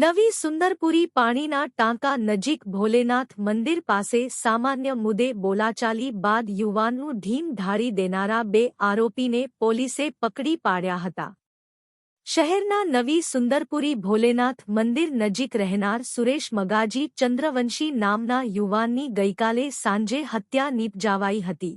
નવી સુંદરપુરી પાણીના ટાંકા નજીક ભોલેનાથ મંદિર પાસે સામાન્ય મુદ્દે બોલાચાલી બાદ યુવાનનું ઢીમ ઢાળી દેનારા બે આરોપીને પોલીસે પકડી પાડ્યા હતા. શહેરના નવી સુંદરપુરી ભોલેનાથ મંદિર નજીક રહેનાર સુરેશ મગાજી ચંદ્રવંશી નામના યુવાનની ગઈકાલે સાંજે હત્યા નીપજાવાઈ હતી.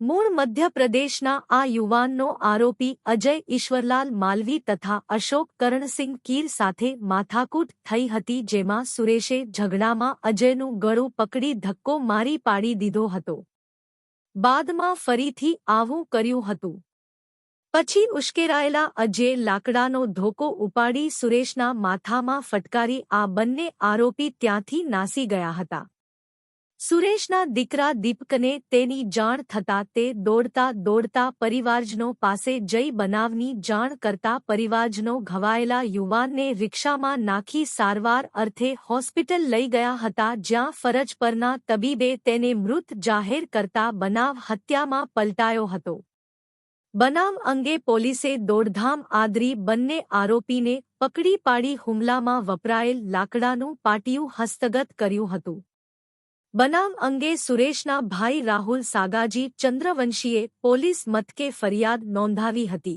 મૂળ મધ્યપ્રદેશના આ યુવાનનો આરોપી અજય ઈશ્વરલાલ માલવી તથા અશોક કરણસિંહ કીર સાથે માથાકૂટ થઈ હતી જેમાં સુરેશે ઝઘડામાં અજયનું ગળું પકડી ધક્કો મારી પાડી દીધો હતો. બાદમાં ફરીથી આવું કર્યું હતું. પછી ઉશ્કેરાયેલા અજયે લાકડાનો ધોકો ઉપાડી સુરેશના માથામાં ફટકારી આ બંને આરોપી ત્યાંથી નાસી ગયા હતા. સુરેશના દીકરા દીપકને તેની જાણ થતાં તે દોડતા દોડતા પરિવારજનો પાસે જઈ બનાવની જાણ કરતા પરિવારજનો ઘવાયેલા યુવાનને રિક્ષામાં નાખી સારવાર અર્થે હોસ્પિટલ લઈ ગયા હતા જ્યાં ફરજ પરના તબીબે તેને મૃત જાહેર કરતા બનાવ હત્યામાં પલટાયો હતો. બનાવ અંગે પોલીસે દોડધામ આદરી બંને આરોપીને પકડી પાડી હુમલામાં વપરાયેલ લાકડાનું પાટિયું હસ્તગત કર્યું હતું. બનાવ અંગે સુરેશના ભાઈ રાહુલ સાગાજી ચંદ્રવંશીએ પોલીસ મથકે ફરિયાદ નોંધાવી હતી.